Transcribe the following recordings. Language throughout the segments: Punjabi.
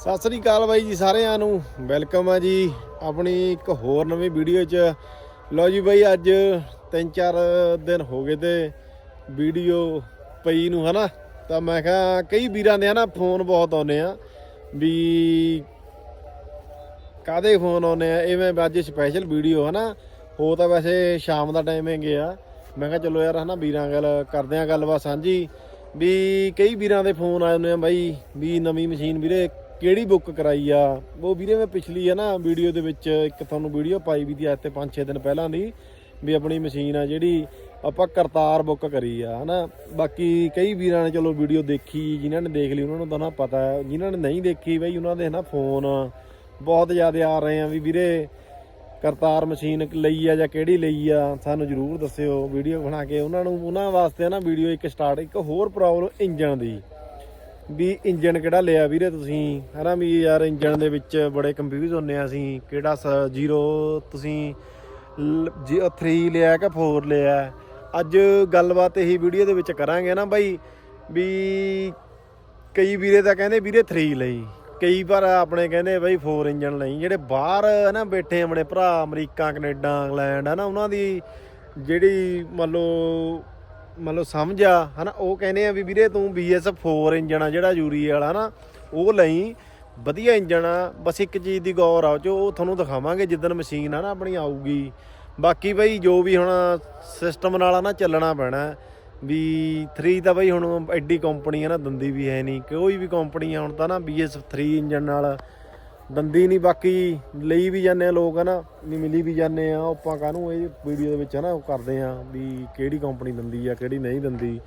ਸਤਿ ਸ੍ਰੀ ਅਕਾਲ ਬਾਈ ਜੀ ਸਾਰਿਆਂ ਨੂੰ। ਵੈਲਕਮ ਆ ਜੀ ਆਪਣੀ ਇੱਕ ਹੋਰ ਨਵੀਂ ਵੀਡੀਓ 'ਚ। ਲਓ ਜੀ ਬਾਈ, ਅੱਜ 3-4 ਦਿਨ ਹੋ ਗਏ ਤੇ ਵੀਡੀਓ ਪਈ ਨੂੰ, ਹਨਾ? ਤਾਂ ਮੈਂ ਕਿਹਾ ਕਈ ਵੀਰਾਂ ਦੇ, ਹਨਾ, ਫੋਨ ਬਹੁਤ ਆਉਨੇ ਆ ਵੀ ਕਾਦੇ ਫੋਨ ਆਉਨੇ ਆ? ਇਹ ਮੈਂ ਅੱਜ ਸਪੈਸ਼ਲ ਵੀਡੀਓ, ਹਨਾ? ਹੋ ਤਾਂ ਵੈਸੇ ਸ਼ਾਮ ਦਾ ਟਾਈਮ ਹੈਗੇ ਆ। ਮੈਂ ਕਿਹਾ ਚਲੋ ਯਾਰ, ਹਨਾ, ਵੀਰਾਂ ਗੱਲ ਕਰਦੇ ਆ ਗੱਲਬਾਤ ਸਾਂਝੀ। ਵੀ ਕਈ ਵੀਰਾਂ ਦੇ ਫੋਨ ਆਏ ਹੁੰਦੇ ਆ ਬਾਈ, ਵੀ ਨਵੀਂ ਮਸ਼ੀਨ ਵੀਰੇ ਕਿਹੜੀ ਬੁੱਕ ਕਰਾਈ ਆ? ਉਹ ਵੀਰੇ ਮੈਂ ਪਿਛਲੀ ਹੈ ਨਾ ਵੀਡੀਓ ਦੇ ਵਿੱਚ ਇੱਕ ਤੁਹਾਨੂੰ ਵੀਡੀਓ ਪਾਈ ਵੀ ਦੀ ਅੱਜ ਤੇ 5-6 ਦਿਨ ਪਹਿਲਾਂ ਦੀ, ਵੀ ਆਪਣੀ ਮਸ਼ੀਨ ਆ ਜਿਹੜੀ ਆਪਾਂ ਕਰਤਾਰ ਬੁੱਕ ਕਰੀ ਆ, ਹਨਾ? ਬਾਕੀ ਕਈ ਵੀਰਾਂ ਨੇ ਚਲੋ ਵੀਡੀਓ ਦੇਖੀ, ਜਿਨ੍ਹਾਂ ਨੇ ਦੇਖ ਲਈ, ਉਹਨਾਂ ਨੂੰ ਤਾਂ ਨਾ ਪਤਾ ਹੈ। ਜਿਨ੍ਹਾਂ ਨੇ ਨਹੀਂ ਦੇਖੀ ਬਈ, ਉਹਨਾਂ ਦੇ ਨਾ ਫੋਨ ਬਹੁਤ ਜ਼ਿਆਦਾ ਆ ਰਹੇ ਆ ਵੀ ਵੀਰੇ ਕਰਤਾਰ ਮਸ਼ੀਨ ਲਈ ਆ ਜਾਂ ਕਿਹੜੀ ਲਈ ਆ, ਸਾਨੂੰ ਜਰੂਰ ਦੱਸਿਓ। ਵੀਡੀਓ ਬਣਾ ਕੇ ਉਹਨਾਂ ਨੂੰ, ਉਹਨਾਂ ਵਾਸਤੇ ਨਾ ਵੀਡੀਓ ਇੱਕ ਸਟਾਰਟ ਇੱਕ ਹੋਰ ਪ੍ਰੋਬਲਮ ਇੰਜਨ ਦੀ। ਵੀ ਇੰਜਨ ਕਿਹੜਾ ਲਿਆ ਵੀਰੇ ਤੁਸੀਂ? ਹਨਾ ਵੀ ਯਾਰ ਇੰਜਨ ਦੇ ਵਿੱਚ ਬੜੇ ਕੰਫਿਊਜ਼ ਹੁੰਨੇ ਆ ਅਸੀਂ। ਕਿਹੜਾ ਜ਼ੀਰੋ ਤੁਸੀਂ 3 ਲਿਆ ਕਿ 4 ਲਿਆ? ਅੱਜ ਗੱਲਬਾਤ ਇਹੀ ਵੀਡੀਓ ਦੇ ਵਿੱਚ ਕਰਾਂਗੇ ਨਾ ਬਾਈ ਵੀ ਕਈ ਵੀਰੇ ਤਾਂ ਕਹਿੰਦੇ ਵੀਰੇ 3 ਲਈ। ਕਈ ਵਾਰ ਆਪਣੇ ਕਹਿੰਦੇ ਬਾਈ 4 ਇੰਜਨ ਲਈ। ਜਿਹੜੇ ਬਾਹਰ ਨਾ ਬੈਠੇ ਆਪਣੇ ਭਰਾ, ਅਮਰੀਕਾ, ਕੈਨੇਡਾ, ਇੰਗਲੈਂਡ, ਹਨਾ ਉਹਨਾਂ ਦੀ ਜਿਹੜੀ ਮੰਨ ਲਓ ਮਤਲਬ ਲਓ ਸਮਝ ਆ, ਹਨਾ, ਉਹ ਕਹਿੰਦੇ ਆ ਵੀ ਵੀਰੇ ਤੂੰ BS 4 ਇੰਜਣ ਆ ਜਿਹੜਾ ਯੂਰੀ ਵਾਲਾ ਨਾ, ਉਹ ਲਈ ਵਧੀਆ ਇੰਜਣ ਆ, ਬਸ ਇੱਕ ਚੀਜ਼ ਦੀ ਗੌਰ ਆ ਜੋ ਉਹ ਤੁਹਾਨੂੰ ਦਿਖਾਵਾਂਗੇ ਜਿੱਦਣ ਮਸ਼ੀਨ ਆ ਨਾ ਆਪਣੀ ਆਊਗੀ। ਬਾਕੀ ਬਈ ਜੋ ਵੀ ਹੁਣ ਸਿਸਟਮ ਨਾਲ ਆ ਨਾ ਚੱਲਣਾ ਪੈਣਾ, ਵੀ 3 ਤਾਂ ਬਈ ਹੁਣ ਐਡੀ ਕੰਪਨੀ ਆ ਨਾ, ਦੰਦੀ ਵੀ ਹੈ ਨਹੀਂ ਕੋਈ ਵੀ ਕੰਪਨੀ ਆ ਹੁਣ ਤਾਂ ਨਾ BS 3 ਇੰਜਨ ਨਾਲ ਦੰਦੀ ਨਹੀਂ, ਬਾਕੀ ਲਈ ਵੀ ਜਾਂਦੇ ਆ ਲੋਕ, ਹਨਾ? ਨਹੀਂ ਮਿਲੀ ਵੀ ਜਾਂਦੇ ਆ, ਆਪਾਂ ਕਾਹਨੂੰ ਇਹ ਵੀਡੀਓ ਦੇ ਵਿੱਚ, ਹਨਾ, ਉਹ ਕਰਦੇ ਆ ਵੀ ਕਿਹੜੀ ਕੰਪਨੀ ਦੰਦੀ ਆ, ਕਿਹੜੀ ਨਹੀਂ ਦੰਦੀ।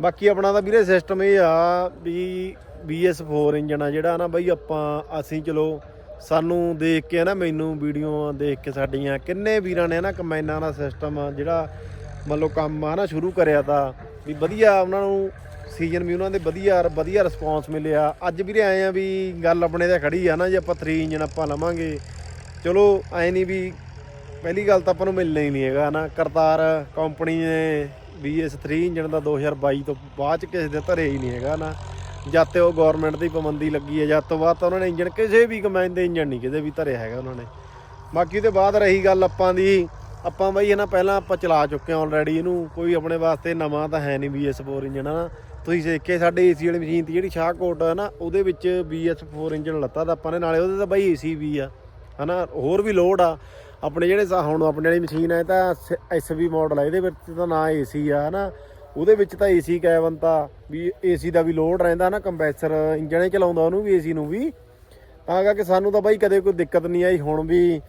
ਬਾਕੀ ਆਪਣਾ ਤਾਂ ਵੀਰੇ ਸਿਸਟਮ ਇਹ ਆ ਵੀ BS4 ਇੰਜਨ ਆ ਜਿਹੜਾ ਨਾ ਬਈ ਆਪਾਂ, ਅਸੀਂ ਚਲੋ ਸਾਨੂੰ ਦੇਖ ਕੇ ਨਾ ਮੈਨੂੰ ਵੀਡੀਓ ਦੇਖ ਕੇ ਸਾਡੀਆਂ ਕਿੰਨੇ ਵੀਰਾਂ ਨੇ ਨਾ ਕਮੈਨਾਂ ਦਾ ਸਿਸਟਮ ਜਿਹੜਾ ਮੰਨ ਲਓ ਕੰਮ ਆ ਨਾ ਸ਼ੁਰੂ ਕਰਿਆ ਤਾਂ। ਵੀ ਵਧੀਆ ਉਹਨਾਂ ਨੂੰ ਸੀਜ਼ਨ ਵੀ ਉਹਨਾਂ ਦੇ ਵਧੀਆ ਵਧੀਆ ਰਿਸਪੌਂਸ ਮਿਲਿਆ। ਅੱਜ ਵੀਰੇ ਆਏ ਆ ਵੀ ਗੱਲ ਆਪਣੇ ਤੇ ਖੜੀ ਆ ਨਾ, ਜੇ ਆਪਾਂ 3 ਇੰਜਨ ਆਪਾਂ ਲਵਾਂਗੇ। ਚਲੋ, ਐ ਨਹੀਂ ਵੀ ਪਹਿਲੀ ਗੱਲ ਤਾਂ ਆਪਾਂ ਨੂੰ ਮਿਲਣਾ ਹੀ ਨਹੀਂ ਹੈਗਾ ਨਾ ਕਰਤਾਰ ਕੰਪਨੀ ਨੇ BS3 ਇੰਜਨ ਦਾ 2022 ਤੋਂ ਬਾਅਦ ਚ ਕਿਸੇ ਦੇ ਧਰੇ ਹੀ ਨਹੀਂ ਹੈਗਾ ਨਾ ਜਦ ਤੇ ਉਹ ਗਵਰਨਮੈਂਟ ਦੀ ਪਾਬੰਦੀ ਲੱਗੀ ਹੈ ਜਦ ਤੋਂ ਬਾਅਦ ਤਾਂ ਉਹਨਾਂ ਨੇ ਇੰਜਨ ਕਿਸੇ ਵੀ ਕਮੈਨ ਦੇ ਇੰਜਨ ਨਹੀਂ ਕਿਤੇ ਵੀ ਧਰਿਆ ਹੈਗਾ ਉਹਨਾਂ ਨੇ। ਬਾਕੀ ਉਹਦੇ ਬਾਅਦ ਰਹੀ ਗੱਲ ਆਪਾਂ ਦੀ, ਆਪਾਂ ਬਈ ਇਹ ਨਾ ਪਹਿਲਾਂ ਆਪਾਂ ਚਲਾ ਚੁੱਕੇ ਹਾਂ ਆਲਰੇਡੀ ਇਹਨੂੰ। ਕੋਈ ਆਪਣੇ ਵਾਸਤੇ ਨਵਾਂ ਤਾਂ ਹੈ ਨਹੀਂ BS4 ਇੰਜਨ ਨਾ ਤੁਸੀਂ ਦੇਖੇ ਸਾਡੇ ਏਸੀ ਵਾਲੀ ਮਸ਼ੀਨ ਤੇ ਜਿਹੜੀ ਸ਼ਾਹਕੋਟ ਹੈ ਨਾ, ਉਹਦੇ ਵਿੱਚ BS4 ਇੰਜਨ ਲੱਤਾ ਤਾਂ ਆਪਾਂ ਨੇ, ਨਾਲੇ ਉਹਦੇ ਤਾਂ ਬਈ ਏਸੀ ਵੀ ਆ, ਹਨਾ? ਹੋਰ ਵੀ ਲੋਡ ਆ। ਆਪਣੇ ਜਿਹੜੇ ਹੁਣ ਆਪਣੇ ਵਾਲੀ ਮਸ਼ੀਨ ਹੈ ਤਾਂ ਐਸਵੀ ਮਾਡਲ ਆ, ਇਹਦੇ ਵਿੱਚ ਤਾਂ ਨਾ ਏਸੀ ਆ, ਹਨਾ? ਉਹਦੇ ਵਿੱਚ ਤਾਂ ਏਸੀ ਕੈਬਨ ਤਾਂ ਵੀ ਏਸੀ ਦਾ ਵੀ ਲੋਡ ਰਹਿੰਦਾ ਨਾ ਕੰਪਰੈਸਰ ਇੰਜਨ ਹੀ ਚਲਾਉਂਦਾ, ਉਹਨੂੰ ਵੀ ਏਸੀ ਨੂੰ ਵੀ। ਤਾਂ ਕਰਕੇ ਸਾਨੂੰ ਤਾਂ ਬਾਈ ਕਦੇ ਕੋਈ ਦਿੱਕਤ ਨਹੀਂ ਆਈ, ਹੁਣ ਵੀ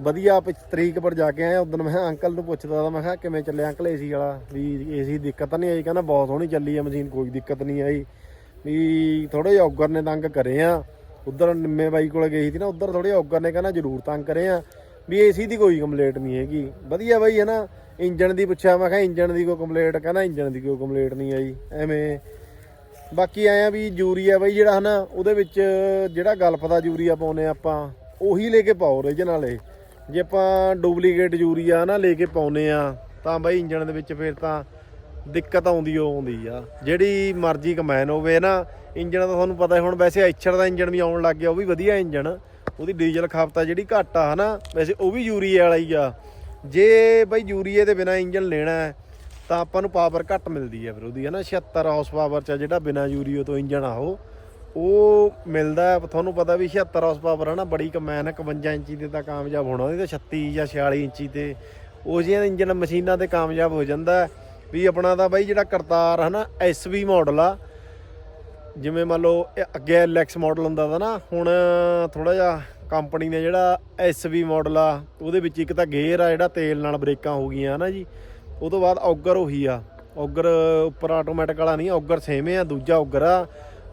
ਵਧੀਆ ਪਿਛ ਤਰੀਕ ਪਰ ਜਾ ਕੇ ਆਇਆ ਉਦੋਂ ਮੈਂ ਅੰਕਲ ਨੂੰ ਪੁੱਛਦਾ ਤਾਂ ਮੈਂ ਕਿਹਾ ਕਿਵੇਂ ਚੱਲਿਆ ਅੰਕਲ ਏਸੀ ਵਾਲਾ? ਵੀ ਏਸੀ ਦਿੱਕਤ ਤਾਂ ਨਹੀਂ ਆਈ, ਕਹਿੰਦਾ ਬਹੁਤ ਸੋਹਣੀ ਚੱਲੀ ਆ ਮਸ਼ੀਨ, ਕੋਈ ਦਿੱਕਤ ਨਹੀਂ ਆਈ। ਵੀ ਥੋੜੇ ਜਿਹਾ ਔਗਰ ਨੇ ਤੰਗ ਕਰੇ ਆ। ਉਧਰ ਨਿੰਮੇ ਬਾਈ ਕੋਲ ਗਈ ਸੀ ਨਾ, ਉਧਰ ਥੋੜੇ ਔਗਰ ਨੇ ਕਹਿੰਦਾ ਜ਼ਰੂਰ ਤੰਗ ਕਰੇ ਆ। ਵੀ ਏਸੀ ਦੀ ਕੋਈ ਕੰਪਲੇਂਟ ਨਹੀਂ ਹੈਗੀ। ਵਧੀਆ ਬਾਈ ਹੈ ਨਾ ਇੰਜਣ ਦੀ ਪੁੱਛਿਆ, ਮੈਂ ਕਿਹਾ ਇੰਜਣ ਦੀ ਕੋਈ ਕੰਪਲੇਂਟ ਕਹਿੰਦਾ ਇੰਜਣ ਦੀ ਕੋਈ ਕੰਪਲੇਂਟ ਨਹੀਂ ਆਈ, ਐਵੇਂ। ਬਾਕੀ ਆਇਆ ਵੀ ਯੂਰੀਆ ਬਾਈ ਜਿਹੜਾ, ਹਨਾ, ਉਹਦੇ ਵਿੱਚ ਜਿਹੜਾ ਗਲਫ ਦਾ ਯੂਰੀਆ ਪਾਉਨੇ ਆਪਾਂ, ਉਹੀ ਲੈ ਕੇ ਪਾਓ ਰੀਜਨ ਵਾਲੇ ਜੇ ਆਪਾਂ ਡੁਪਲੀਕੇਟ ਯੂਰੀਆ ਨਾ ਲੈ ਕੇ ਪਾਉਨੇ ਆ, ਤਾਂ ਬਾਈ ਇੰਜਣ ਦੇ ਵਿੱਚ ਫਿਰ ਤਾਂ ਦਿੱਕਤ ਆਉਂਦੀ ਓ ਆਉਂਦੀ ਆ। ਜਿਹੜੀ ਮਰਜ਼ੀ ਕਮੈਨ ਹੋਵੇ ਨਾ, ਇੰਜਣ ਦਾ ਤੁਹਾਨੂੰ ਪਤਾ ਹੁਣ ਵੈਸੇ ਐਚਰ ਦਾ ਇੰਜਣ ਵੀ ਆਉਣ ਲੱਗ ਗਿਆ, ਉਹ ਵੀ ਵਧੀਆ ਇੰਜਣ। ਉਹਦੀ ਡੀਜ਼ਲ ਖਪਤ ਜਿਹੜੀ ਘੱਟ ਆ ਹਨਾ, ਵੈਸੇ ਉਹ ਵੀ ਯੂਰੀਏ ਵਾਲਾ ਹੀ ਆ। ਜੇ ਬਈ ਯੂਰੀਏ ਦੇ ਬਿਨਾ ਇੰਜਣ ਲੈਣਾ ਹੈ, ਤਾਂ ਆਪਾਂ ਨੂੰ ਪਾਵਰ ਘੱਟ ਮਿਲਦੀ ਹੈ ਫਿਰ ਉਹਦੀ ਹਨਾ 76 ਹਾਰਸ ਪਾਵਰ ਚ ਜਿਹੜਾ ਬਿਨਾ ਯੂਰੀਏ ਤੋਂ ਇੰਜਣ ਆ ਉਹ। ਉਹ ਮਿਲਦਾ ਤੁਹਾਨੂੰ ਪਤਾ ਵੀ 76 ਹਾਰਸ ਪਾਵਰ ਹੈ ਨਾ, ਬੜੀ ਕਮੈਨ ਹੈ 51 ਇੰਚੀ ਤੇ ਤਾਂ ਕਾਮਯਾਬ ਹੋਣਾ ਉਹਦੀ ਤਾਂ 36 ਜਾਂ 46 ਇੰਚੀ ਤੇ। ਉਹ ਜਿਹੀਆਂ ਇੰਜਨ ਮਸ਼ੀਨਾਂ ਤੇ ਕਾਮਯਾਬ ਹੋ ਜਾਂਦਾ ਵੀ ਆਪਣਾ ਤਾਂ ਬਾਈ ਜਿਹੜਾ ਕਰਤਾਰ ਹੈ ਨਾ ਐਸਵੀ ਮਾਡਲ ਆ। ਜਿਵੇਂ ਮੰਨ ਲਓ, ਇਹ ਅੱਗੇ ਐਲਐਕਸ ਮਾਡਲ ਹੁੰਦਾ ਦਾ ਨਾ, ਹੁਣ ਥੋੜਾ ਜਿਹਾ ਕੰਪਨੀ ਨੇ ਜਿਹੜਾ ਐਸਵੀ ਮਾਡਲ ਆ, ਉਹਦੇ ਵਿੱਚ ਇੱਕ ਤਾਂ ਗੇਅਰ ਆ ਜਿਹੜਾ ਤੇਲ ਨਾਲ ਬ੍ਰੇਕਾਂ ਹੋ ਗਈਆਂ ਹਨਾ ਜੀ। ਉਹ ਤੋਂ ਬਾਅਦ ਔਗਰ ਉਹੀ ਆ। ਔਗਰ ਉੱਪਰ ਆਟੋਮੈਟਿਕ ਵਾਲਾ ਨਹੀਂ, ਔਗਰ ਸੇਮ ਆ, ਦੂਜਾ ਔਗਰ ਆ।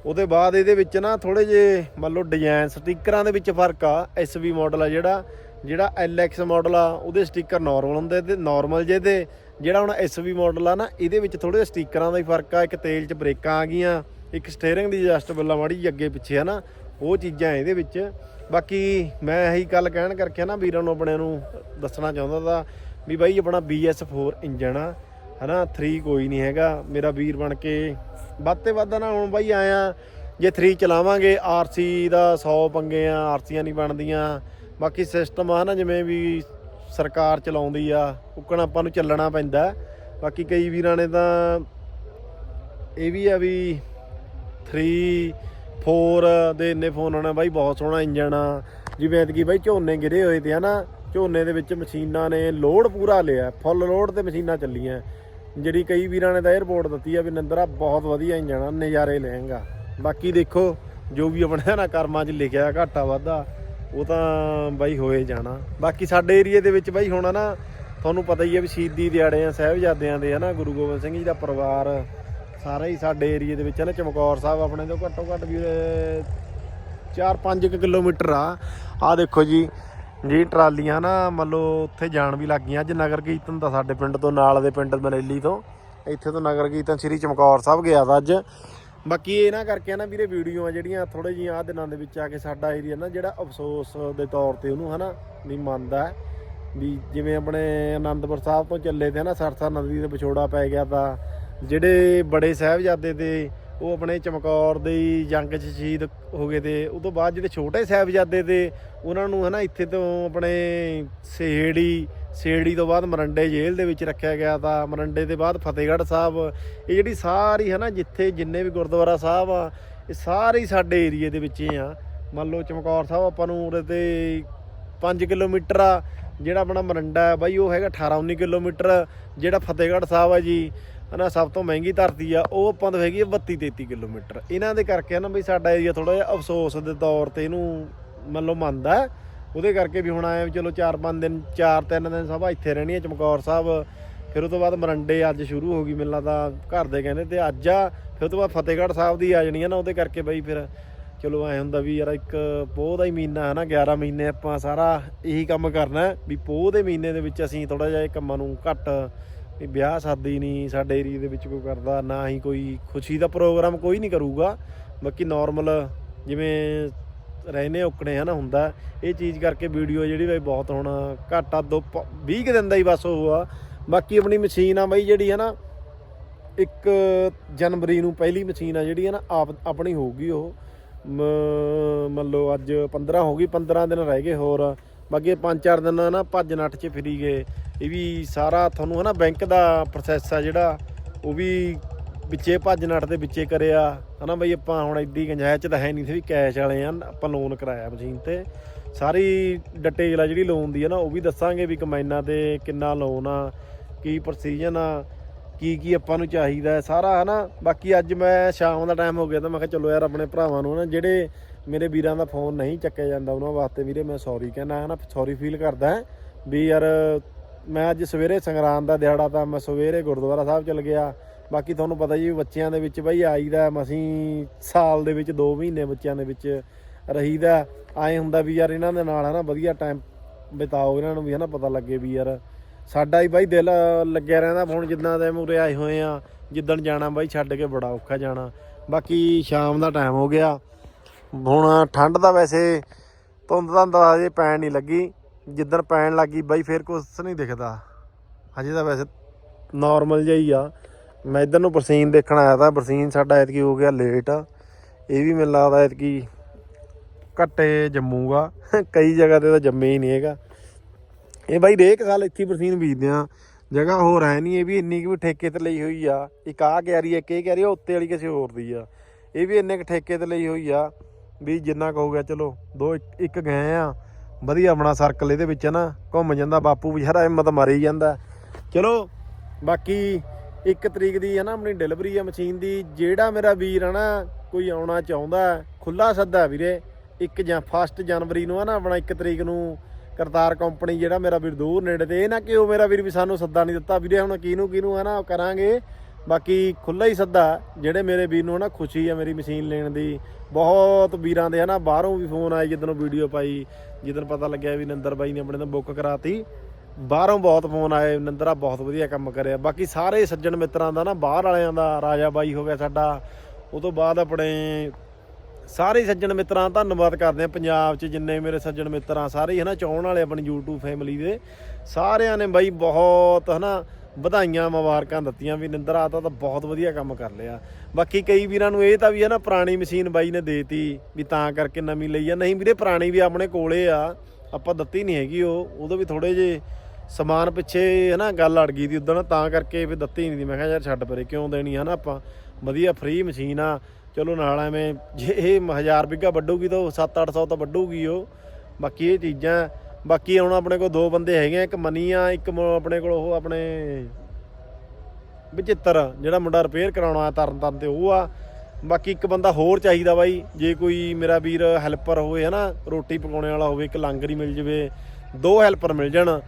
ਉਹਦੇ ਬਾਅਦ ਇਹਦੇ ਵਿੱਚ ਨਾ ਥੋੜੇ ਜੇ ਮੰਨ ਲਓ ਡਿਜ਼ਾਈਨ ਸਟickਰਾਂ ਦੇ ਵਿੱਚ ਫ਼ਰਕ ਆ ਐਸਵੀ ਮਾਡਲ ਆ ਜਿਹੜਾ ਜਿਹੜਾ ਐਲਐਕਸ ਮਾਡਲ ਆ, ਉਹਦੇ ਸਟicker ਨਾਰਮਲ ਹੁੰਦੇ ਤੇ ਨਾਰਮਲ ਜੇ ਤੇ, ਜਿਹੜਾ ਹੁਣ ਐਸਵੀ ਮਾਡਲ ਆ ਨਾ, ਇਹਦੇ ਵਿੱਚ ਥੋੜੇ ਜਿਹੇ ਸਟickਰਾਂ ਦਾ ਹੀ ਫ਼ਰਕ ਆ, ਇੱਕ ਤੇਲ 'ਚ ਬ੍ਰੇਕਾਂ ਆ ਗਈਆਂ, ਇੱਕ ਸਟੀਅਰਿੰਗ ਦੀ ਐਡਜਸਟੇਬਲ ਆ ਮਾੜੀ ਜਿਹੀ ਅੱਗੇ ਪਿੱਛੇ ਆ ਨਾ ਉਹ ਚੀਜ਼ਾਂ ਇਹਦੇ ਵਿੱਚ। ਬਾਕੀ ਮੈਂ ਇਹੀ ਗੱਲ ਕਹਿਣ ਕਰਕੇ ਨਾ ਵੀਰਾਂ ਨੂੰ ਆਪਣੇ ਨੂੰ ਦੱਸਣਾ ਚਾਹੁੰਦਾ ਤਾਂ ਵੀ ਬਾਈ ਆਪਣਾ BS4 ਇੰਜਨ ਆ ਹਨਾ 3 ਕੋਈ ਨਹੀਂ ਹੈਗਾ। ਮੇਰਾ ਵੀਰ ਬਣ ਕੇ ਵੱਧ ਤੇ ਵੱਧ ਨਾ, ਹੁਣ ਬਾਈ ਆਇਆ। ਜੇ 3 ਚਲਾਵਾਂਗੇ ਆਰਸੀ ਦਾ 100 ਪੰਗੇ ਆ ਆਰਸੀਆਂ ਨਹੀਂ ਬਣਦੀਆਂ। ਬਾਕੀ ਸਿਸਟਮ ਆ ਨਾ, ਜਿਵੇਂ ਵੀ ਸਰਕਾਰ ਚਲਾਉਂਦੀ ਆ, ਉਕਣ ਆਪਾਂ ਨੂੰ ਚੱਲਣਾ ਪੈਂਦਾ। ਬਾਕੀ ਕਈ ਵੀਰਾਂ ਨੇ ਤਾਂ ਇਹ ਵੀ ਆ ਵੀ 3 4 ਦੇ ਇੰਨੇ ਫੋਨ ਆਉਣਾ, ਬਾਈ ਬਹੁਤ ਸੋਹਣਾ ਇੰਜਣ ਆ। ਜਿਵੇਂ ਐਤਕੀ ਬਾਈ ਝੋਨੇ ਗਿਰੇ ਹੋਏ ਤੇ ਹਨਾ, ਝੋਨੇ ਦੇ ਵਿੱਚ ਮਸ਼ੀਨਾਂ ਨੇ ਲੋਡ ਪੂਰਾ ਲਿਆ ਫੁੱਲ ਲੋਡ ਤੇ ਮਸ਼ੀਨਾਂ ਚੱਲੀਆਂ। ਜਿਹੜੀ ਕਈ ਵੀਰਾਂ ਨੇ ਤਾਂ 에어ਪੋਰਟ ਦਿੱਤੀ ਆ ਵੀ ਨੰਦਰਾ ਬਹੁਤ ਵਧੀਆ ਇੰਜਣ ਆ ਨਜ਼ਾਰੇ ਲੈਂਗਾ ਬਾਕੀ ਦੇਖੋ, ਜੋ ਵੀ ਆਪਣੇ ਨਾ ਕਰਮਾਂ 'ਚ ਲਿਖਿਆ ਘਾਟਾ ਵਾਧਾ, ਉਹ ਤਾਂ ਬਾਈ ਹੋਏ ਜਾਣਾ। ਬਾਕੀ ਸਾਡੇ ਏਰੀਏ ਦੇ ਵਿੱਚ ਬਾਈ ਹੁਣ ਨਾ ਤੁਹਾਨੂੰ ਪਤਾ ਹੀ ਹੈ ਵੀ ਸ਼ਹੀਦੀ ਦਿਹਾੜੇ ਆ, ਸਾਹਿਬਜ਼ਾਦਿਆਂ ਦੇ ਹਨਾ, ਗੁਰੂ ਗੋਬਿੰਦ ਸਿੰਘ ਜੀ ਦਾ ਪਰਿਵਾਰ, ਸਾਰਾ ਹੀ ਸਾਡੇ ਏਰੀਏ ਦੇ ਵਿੱਚ ਹੈ ਨਾ ਚਮਕੌਰ ਸਾਹਿਬ ਆਪਣੇ ਤੋਂ ਘੱਟੋ ਘੱਟ ਵੀ 4-5 ਕਿਲੋਮੀਟਰ ਆ। ਆ ਦੇਖੋ ਜੀ ਜੀ, ਟਰਾਲੀਆਂ ਨਾ ਮੰਨ ਲਓ ਉੱਥੇ ਜਾਣ ਵੀ ਲੱਗ ਗਈਆਂ। ਅੱਜ ਨਗਰ ਕੀਰਤਨ ਤਾਂ ਸਾਡੇ ਪਿੰਡ ਤੋਂ, ਨਾਲ ਦੇ ਪਿੰਡ ਮਨੇਲੀ ਤੋਂ। ਇੱਥੇ ਤੋਂ ਨਗਰ ਕੀਰਤਨ ਸ੍ਰੀ ਚਮਕੌਰ ਸਾਹਿਬ ਗਿਆ ਤਾ ਅੱਜ। ਬਾਕੀ ਇਹ ਨਾ ਕਰਕੇ ਨਾ ਵੀਰੇ ਵੀਡੀਓ ਆ ਜਿਹੜੀਆਂ ਥੋੜੇ ਜਿਹੀਆਂ ਆ ਦਿਨਾਂ ਦੇ ਵਿੱਚ ਆ ਕੇ ਸਾਡਾ ਏਰੀਆ ਨਾ ਜਿਹੜਾ ਅਫਸੋਸ ਦੇ ਤੌਰ ਤੇ ਉਹਨੂੰ ਹਨਾ ਵੀ ਮੰਨਦਾ ਵੀ ਜਿਵੇਂ ਆਪਣੇ ਆਨੰਦਪੁਰ ਸਾਹਿਬ ਤੋਂ ਚੱਲੇ ਤੇ ਨਾ ਸਰਸਾ ਨਦੀ ਦੇ ਵਿਛੋੜਾ ਪੈ ਗਿਆ ਤਾਂ ਜਿਹੜੇ ਬੜੇ ਸਾਹਿਬਜ਼ਾਦੇ ਦੇ ਉਹ ਆਪਣੇ ਚਮਕੌਰ ਦੇ ਜੰਗ 'ਚ ਸ਼ਹੀਦ ਹੋ ਗਏ ਤੇ ਉਸ ਤੋਂ ਬਾਅਦ ਜਿਹੜੇ ਛੋਟੇ ਸਾਹਿਬਜ਼ਾਦੇ ਤੇ ਉਹਨਾਂ ਨੂੰ ਹਨਾ ਇੱਥੇ ਤੋਂ ਆਪਣੇ ਸੇੜੀ ਸੇੜੀ ਤੋਂ ਬਾਅਦ ਮਰੰਡੇ ਜੇਲ੍ਹ ਦੇ ਵਿੱਚ ਰੱਖਿਆ ਗਿਆ ਤਾਂ ਮਰੰਡੇ ਦੇ ਬਾਅਦ ਫਤਿਹਗੜ੍ਹ ਸਾਹਿਬ, ਇਹ ਜਿਹੜੀ ਸਾਰੀ ਹਨਾ ਜਿੱਥੇ ਜਿੰਨੇ ਵੀ ਗੁਰਦੁਆਰਾ ਸਾਹਿਬ ਆ, ਇਹ ਸਾਰੇ ਸਾਡੇ ਏਰੀਏ ਦੇ ਵਿੱਚ ਹੀ ਆ। ਮੰਨ ਲਓ ਚਮਕੌਰ ਸਾਹਿਬ ਆਪਾਂ ਨੂੰ ਉਰੇ ਤੇ 5 ਕਿਲੋਮੀਟਰ ਆ, ਜਿਹੜਾ ਆਪਣਾ ਮਰੰਡਾ ਹੈ ਬਾਈ, ਉਹ ਹੈਗਾ 18 19 ਕਿਲੋਮੀਟਰ, ਜਿਹੜਾ ਫਤਿਹਗੜ੍ਹ ਸਾਹਿਬ ਆ ਜੀ। ਹਨਾ, ਸਭ ਤੋਂ ਮਹਿੰਗੀ ਧਰਤੀ ਆ, ਉਹ ਆਪਾਂ ਤੋਂ ਹੈਗੀ ਆ 32 33 ਕਿਲੋਮੀਟਰ। ਇਹਨਾਂ ਦੇ ਕਰਕੇ ਨਾ ਬਈ ਸਾਡਾ ਏਰੀਆ ਥੋੜਾ ਜਿਹਾ ਅਫਸੋਸ ਦੇ ਤੌਰ ਤੇ ਇਹਨੂੰ ਮੰਨ ਲਓ ਮੰਨਦਾ ਉਹਦੇ ਕਰਕੇ ਵੀ ਹੁਣ ਆਏ ਵੀ ਚਲੋ 4-5 ਦਿਨ 4-3 ਦਿਨ ਸਭਾ ਇੱਥੇ ਰਹਿਣੀ ਹੈ ਚਮਕੌਰ ਸਾਹਿਬ। ਫਿਰ ਉਹ ਤੋਂ ਬਾਅਦ ਮਰੰਡੇ ਅੱਜ ਸ਼ੁਰੂ ਹੋ ਗਈ ਮੈਨੂੰ ਲੱਗਦਾ ਘਰ ਦੇ ਕਹਿੰਦੇ ਤੇ ਅੱਜ ਆ, ਫਿਰ ਉਹ ਤੋਂ ਬਾਅਦ ਫਤਿਹਗੜ੍ਹ ਸਾਹਿਬ ਦੀ ਆ ਜਾਣੀ ਹੈ ਨਾ, ਉਹਦੇ ਕਰਕੇ ਬਈ ਫਿਰ ਚਲੋ ਐ ਹੁੰਦਾ ਵੀ ਯਾਰ ਇੱਕ ਪੋਹ ਦਾ ਹੀ ਮਹੀਨਾ ਹੈ ਨਾ 11 ਮਹੀਨੇ ਆਪਾਂ ਸਾਰਾ ਇਹੀ ਕੰਮ ਕਰਨਾ ਵੀ ਪੋਹ ਦੇ ਮਹੀਨੇ ਦੇ ਵਿੱਚ ਅਸੀਂ ਥੋੜਾ ਜਿਹਾ ਇਹ ਕੰਮਾਂ ਨੂੰ ਘੱਟ ਵੀ ਵਿਆਹ ਸ਼ਾਦੀ ਨਹੀਂ, ਸਾਡੇ ਏਰੀਏ ਦੇ ਵਿੱਚ ਕੋਈ ਕਰਦਾ, ਨਾ ਹੀ ਕੋਈ ਖੁਸ਼ੀ ਦਾ ਪ੍ਰੋਗਰਾਮ ਕੋਈ ਨਹੀਂ ਕਰੂਗਾ। ਬਾਕੀ ਨਾਰਮਲ ਜਿਵੇਂ ਰਹਿਨੇ ਔਕਣੇ ਹਨਾ ਹੁੰਦਾ, ਇਹ ਚੀਜ਼ ਕਰਕੇ ਵੀਡੀਓ ਜਿਹੜੀ ਬਈ ਬਹੁਤ ਹੁਣ ਘਾਟਾ ਦੋ 20 ਕੁ ਦਿਨ ਦਾ ਹੀ ਬਸ ਉਹ ਆ। ਬਾਕੀ ਆਪਣੀ ਮਸ਼ੀਨ ਆ ਬਈ ਜਿਹੜੀ ਹੈ ਨਾ ਇੱਕ ਜਨਵਰੀ ਨੂੰ ਪਹਿਲੀ ਮਸ਼ੀਨ ਆ ਜਿਹੜੀ ਹੈ ਨਾ ਆਪ, ਆਪਣੀ ਹੋਊਗੀ ਉਹ। ਮ- ਮੰਨ ਲਓ ਅੱਜ 15 ਹੋ ਗਈ 15 ਦਿਨ ਰਹਿ ਗਏ ਹੋਰ। ਬਾਕੀ 5-4 ਦਿਨ ਨਾ ਭੱਜ ਨੱਠ 'ਚ ਫਿਰੀ ਗਏ। ਇਹ ਵੀ ਸਾਰਾ ਤੁਹਾਨੂੰ ਹਨਾ ਬੈਂਕ ਦਾ ਪ੍ਰੋਸੈਸ ਆ ਜਿਹੜਾ, ਉਹ ਵੀ ਵਿੱਚੇ ਭੱਜ ਨੱਠ ਦੇ ਵਿੱਚੇ ਕਰਿਆ। ਹਨਾ ਬਈ ਆਪਾਂ ਹੁਣ ਇੱਡੀ ਗੰਜਾਇਸ਼ ਚ ਤਾਂ ਹੈ ਨਹੀਂ ਸੀ ਵੀ ਕੈਸ਼ ਵਾਲੇ ਆ, ਆਪਾਂ ਲੋਨ ਕਰਾਇਆ ਮਸ਼ੀਨ ਤੇ। ਸਾਰੀ ਡਿਟੇਲ ਆ ਜਿਹੜੀ ਲੋਨ ਦੀ ਹੈ ਨਾ, ਉਹ ਵੀ ਦੱਸਾਂਗੇ ਵੀ ਕਮਾਈਨਾਂ ਤੇ ਕਿੰਨਾ ਲੋਨ ਆ, ਕੀ ਪ੍ਰੋਸੀਜਨ ਆ, ਕੀ ਕੀ ਆਪਾਂ ਨੂੰ ਚਾਹੀਦਾ। ਹੈ ਸਾਰਾ ਹਨਾ, ਬਾਕੀ ਅੱਜ ਮੈਂ ਸ਼ਾਮ ਦਾ ਟਾਈਮ ਹੋ ਗਿਆ ਤਾਂ ਮੈਂ ਕਿਹਾ ਚਲੋ ਯਾਰ ਆਪਣੇ ਭਰਾਵਾਂ ਨੂੰ ਨਾ ਜਿਹੜੇ ਮੇਰੇ ਵੀਰਾਂ ਦਾ ਫੋਨ ਨਹੀਂ ਚੱਕਿਆ ਜਾਂਦਾ ਉਹਨਾਂ ਵਾਸਤੇ ਵੀਰੇ, ਮੈਂ ਸੌਰੀ ਕਹਿੰਦਾ ਹੈ ਨਾ ਸੌਰੀ ਫੀਲ ਕਰਦਾ ਵੀ ਯਾਰ ਮੈਂ ਅੱਜ ਸਵੇਰੇ ਸੰਗਰਾਂਦ ਦਾ ਦਿਹਾੜਾ ਤਾਂ ਮੈਂ ਸਵੇਰੇ ਗੁਰਦੁਆਰਾ ਸਾਹਿਬ ਚਲ ਗਿਆ। ਬਾਕੀ ਤੁਹਾਨੂੰ ਪਤਾ ਜੀ ਬੱਚਿਆਂ ਦੇ ਵਿੱਚ ਬਈ ਆਈਦਾ ਮਸੀਂ ਸਾਲ ਦੇ ਵਿੱਚ 2 ਮਹੀਨੇ ਬੱਚਿਆਂ ਦੇ ਵਿੱਚ ਰਹੀਦਾ ਆਏ ਹੁੰਦਾ ਵੀ ਯਾਰ ਇਹਨਾਂ ਦੇ ਨਾਲ ਹਨਾ ਵਧੀਆ ਟਾਈਮ ਬਿਤਾਓ, ਇਹਨਾਂ ਨੂੰ ਵੀ ਹਨਾ ਪਤਾ ਲੱਗੇ ਵੀ ਯਾਰ ਸਾਡਾ ਹੀ ਬਾਈ ਦਿਲ ਲੱਗਿਆ ਰਹਿੰਦਾ ਹੁਣ ਜਿੱਦਾਂ ਦੇ ਮੂਰੇ ਆਏ ਹੋਏ ਆ, ਜਿੱਦਣ ਜਾਣਾ ਬਾਈ ਛੱਡ ਕੇ ਬੜਾ ਔਖਾ ਜਾਣਾ। ਬਾਕੀ ਸ਼ਾਮ ਦਾ ਟਾਈਮ ਹੋ ਗਿਆ। ਹੁਣ ਠੰਡ ਦਾ ਵੈਸੇ ਧੁੰਦ ਤਾਂ ਦਾ ਅਜੇ ਪੈਣ ਨਹੀਂ ਲੱਗੀ। ਜਿੱਦਣ ਪੈਣ ਲੱਗੀ ਬਾਈ ਫੇਰ ਕੁਛ ਨਹੀਂ ਦਿਖਦਾ। ਹਜੇ ਤਾਂ ਵੈਸੇ ਨਾਰਮਲ ਜਿਹਾ ਹੀ ਆ। ਮੈਂ ਇਧਰ ਨੂੰ ਬਰਸੀਨ ਦੇਖਣ ਆਇਆ ਤਾਂ ਬਰਸੀਨ ਸਾਡਾ ਐਤਕੀ ਹੋ ਗਿਆ ਲੇਟ ਇਹ ਵੀ ਮੈਨੂੰ ਲੱਗਦਾ ਐਤਕੀ ਘੱਟੇ ਜੰਮੂਗਾ। ਕਈ ਜਗ੍ਹਾ ਤੇ ਤਾਂ ਜੰਮੇ ਹੀ ਨਹੀਂ ਹੈਗਾ। ਇਹ ਬਾਈ ਰੇਕ ਸਾਲ ਇੱਥੇ ਬਰਸੀਨ ਬੀਜਦੇ ਆ। ਜਗ੍ਹਾ ਹੋਰ ਹੈ ਨਹੀਂ ਇਹ ਵੀ ਇੰਨੀ ਕੁ ਵੀ ਠੇਕੇ ਤੇ ਲਈ ਹੋਈ ਆ। ਇੱਕ ਆ ਕਿਆਰੀ ਇੱਕ ਇਹ ਕਿਆਰੀ ਆ, ਉੱਤੇ ਵਾਲੀ ਕਿਸੇ ਹੋਰ ਦੀ ਆ। ਇਹ ਵੀ ਇੰਨੇ ਕੁ ਠੇਕੇ ਤੇ ਲਈ ਹੋਈ ਆ। ਵੀ ਜਿੰਨਾ ਕੁ ਹੋ ਗਿਆ, ਚਲੋ, ਦੋ ਇੱਕ- ਇੱਕ ਗਏ ਆ। ਵਧੀਆ ਆਪਣਾ ਸਰਕਲ ਇਹਦੇ ਵਿੱਚ ਨਾ, ਘੁੰਮ ਜਾਂਦਾ, ਬਾਪੂ ਵਿਚਾਰਾ ਹਿੰਮਤ ਮਾਰੀ ਜਾਂਦਾ। ਚਲੋ, ਬਾਕੀ ਇੱਕ ਤਰੀਕ ਦੀ ਹੈ ਨਾ ਆਪਣੀ ਡਿਲੀਵਰੀ ਆ ਮਸ਼ੀਨ ਦੀ, ਜਿਹੜਾ ਮੇਰਾ ਵੀਰ ਹੈ ਨਾ, ਕੋਈ ਆਉਣਾ ਚਾਹੁੰਦਾ ਖੁੱਲਾ ਸੱਦਾ ਵੀਰੇ, ਇੱਕ ਜਾਂ ਫਸਟ ਜਨਵਰੀ ਨੂੰ ਹੈ ਨਾ ਆਪਣਾ ਇੱਕ ਤਰੀਕ ਨੂੰ ਕਰਤਾਰ ਕੰਪਨੀ ਜਿਹੜਾ ਮੇਰਾ ਵੀਰ ਦੂਰ ਨੇੜੇ ਤੇ, ਇਹ ਨਾ ਕਿ ਉਹ ਮੇਰਾ ਵੀਰ ਵੀ ਸਾਨੂੰ ਸੱਦਾ ਨਹੀਂ ਦਿੱਤਾ। ਵੀਰੇ ਹੁਣ ਕਿਹਨੂੰ ਕਿਹਨੂੰ ਹੈ ਨਾ, ਉਹ ਕਰਾਂਗੇ। ਬਾਕੀ ਖੁੱਲਾ ਹੀ ਸੱਦਾ, ਜਿਹੜੇ ਮੇਰੇ ਵੀਰ ਨੂੰ ਨਾ ਖੁਸ਼ੀ ਆ ਮੇਰੀ ਮਸ਼ੀਨ ਲੈਣ ਦੀ, ਬਹੁਤ ਵੀਰਾਂ ਦੇ ਹਨਾ ਬਾਹਰੋਂ ਵੀ ਫੋਨ ਆਏ ਜਦੋਂ ਵੀਡੀਓ ਪਾਈ ਜਦੋਂ ਪਤਾ ਲੱਗਿਆ ਵੀ ਨੰਦਰ ਬਾਈ ਨੇ ਆਪਣੇ ਤੋਂ ਬੁੱਕ ਕਰਾਤੀ, ਬਾਹਰੋਂ ਬਹੁਤ ਫੋਨ ਆਏ, ਨੰਦਰਾ ਬਹੁਤ ਵਧੀਆ ਕੰਮ ਕਰਿਆ। ਬਾਕੀ ਸਾਰੇ ਸੱਜਣ ਮਿੱਤਰਾਂ ਦਾ ਨਾ ਬਾਹਰ ਵਾਲਿਆਂ ਦਾ ਰਾਜਾ ਬਾਈ ਹੋ ਗਿਆ ਸਾਡਾ, ਉਹ ਤੋਂ ਬਾਅਦ ਆਪਣੇ ਸਾਰੇ ਸੱਜਣ ਮਿੱਤਰਾਂ ਧੰਨਵਾਦ ਕਰਦੇ ਆ ਪੰਜਾਬ 'ਚ ਜਿੰਨੇ ਮੇਰੇ ਸੱਜਣ ਮਿੱਤਰਾਂ, ਸਾਰੇ ਹੀ ਹਨਾ ਚਾਹਣ ਵਾਲੇ ਆਪਣੀ YouTube ਫੈਮਿਲੀ ਦੇ, ਸਾਰਿਆਂ ਨੇ ਬਾਈ ਬਹੁਤ ਹਨਾ ਵਧਾਈਆਂ ਮੁਬਾਰਕਾਂ ਦਿੱਤੀਆਂ ਵੀ ਨਿੰਦਰ ਆ ਤਾਂ ਬਹੁਤ ਵਧੀਆ ਕੰਮ ਕਰ ਲਿਆ। ਬਾਕੀ ਕਈ ਵੀਰਾਂ ਨੂੰ ਇਹ ਤਾਂ ਵੀ ਹੈ ਨਾ ਪੁਰਾਣੀ ਮਸ਼ੀਨ ਬਾਈ ਨੇ ਦੇਤੀ ਵੀ ਤਾਂ ਕਰਕੇ ਨਵੀਂ ਲਈ ਆ। ਨਹੀਂ ਵੀਰੇ, ਪੁਰਾਣੀ ਵੀ ਆਪਣੇ ਕੋਲੇ ਆ। ਆਪਾਂ ਦਿੱਤੀ ਨਹੀਂ ਹੈਗੀ ਉਹ। ਉਦੋਂ ਵੀ ਥੋੜੇ ਜੇ ਸਮਾਨ ਪਿੱਛੇ ਹੈ ਨਾ ਗੱਲ ਅੜ ਗਈ ਦੀ ਉਦੋਂ ਤਾਂ ਕਰਕੇ ਵੀ ਦਿੱਤੀ ਨਹੀਂ ਦੀ। ਮੈਂ ਕਿਹਾ ਯਾਰ ਛੱਡ ਪਰੇ, ਕਿਉਂ ਦੇਣੀ ਹੈ ਨਾ ਆਪਾਂ? ਵਧੀਆ ਫ੍ਰੀ ਮਸ਼ੀਨ ਆ। ਚਲੋ ਨਾਲ ਐਵੇਂ ਜੇ ਇਹ 1000 ਬਿੱਗਾ ਵੱਢੂਗੀ ਤਾਂ 7-800 ਤਾਂ ਵੱਢੂਗੀ ਉਹ। ਬਾਕੀ ਇਹ ਚੀਜ਼ਾਂ ਬਾਕੀ ਹੁਣ ਆਪਣੇ ਕੋਲ ਦੋ ਬੰਦੇ ਹੈਗੇ ਆ, ਇੱਕ ਮਨੀ ਆ, ਇੱਕ ਮ- ਆਪਣੇ ਕੋਲ ਉਹ ਆਪਣੇ ਵਿਚਿੱਤਰ ਜਿਹੜਾ ਮੁੰਡਾ ਰਿਪੇਅਰ ਕਰਾਉਣਾ ਤਰਨ ਤਰਨ ਤੇ, ਉਹ ਆ। ਬਾਕੀ ਇੱਕ ਬੰਦਾ ਹੋਰ ਚਾਹੀਦਾ ਬਾਈ, ਜੇ ਕੋਈ ਮੇਰਾ ਵੀਰ ਹੈਲਪਰ ਹੋਵੇ, ਹਨਾ, ਰੋਟੀ ਪਕਾਉਣੇ ਵਾਲਾ ਹੋਵੇ, ਇੱਕ ਲਾਂਗਰ ਹੀ ਮਿਲ ਜਵੇ, ਦੋ ਹੈਲਪਰ ਮਿਲ ਜਾਣ,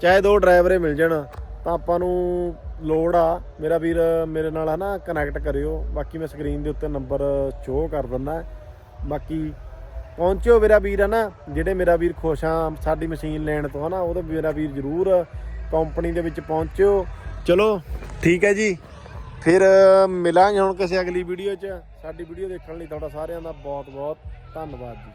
ਚਾਹੇ ਦੋ ਡਰਾਈਵਰੇ ਮਿਲ ਜਾਣ, ਤਾਂ ਆਪਾਂ ਨੂੰ ਲੋੜ ਆ, ਮੇਰਾ ਵੀਰ ਮੇਰੇ ਨਾਲ, ਹਨਾ ਕਨੈਕਟ ਕਰਿਓ। ਬਾਕੀ ਮੈਂ ਸਕਰੀਨ ਦੇ ਉੱਤੇ ਨੰਬਰ ਸ਼ੋਅ ਕਰ ਦਿੰਦਾ। ਬਾਕੀ ਪਹੁੰਚਿਓ ਮੇਰਾ ਵੀਰ ਹੈ ਨਾ ਜਿਹੜੇ ਮੇਰਾ ਵੀਰ ਖੁਸ਼ ਆ, ਸਾਡੀ ਮਸ਼ੀਨ ਲੈਣ ਤੋਂ, ਹਨਾ? ਉਹਦੇ ਮੇਰਾ ਵੀਰ ਜ਼ਰੂਰ ਕੰਪਨੀ ਦੇ ਵਿੱਚ ਪਹੁੰਚਿਓ। ਚਲੋ, ਠੀਕ ਹੈ ਜੀ। ਫਿਰ ਮਿਲਾਂਗੇ ਹੁਣ ਕਿਸੇ ਅਗਲੀ ਵੀਡੀਓ 'ਚ। ਸਾਡੀ ਵੀਡੀਓ ਦੇਖਣ ਲਈ ਤੁਹਾਡਾ ਸਾਰਿਆਂ ਦਾ ਬਹੁਤ ਬਹੁਤ ਧੰਨਵਾਦ ਜੀ।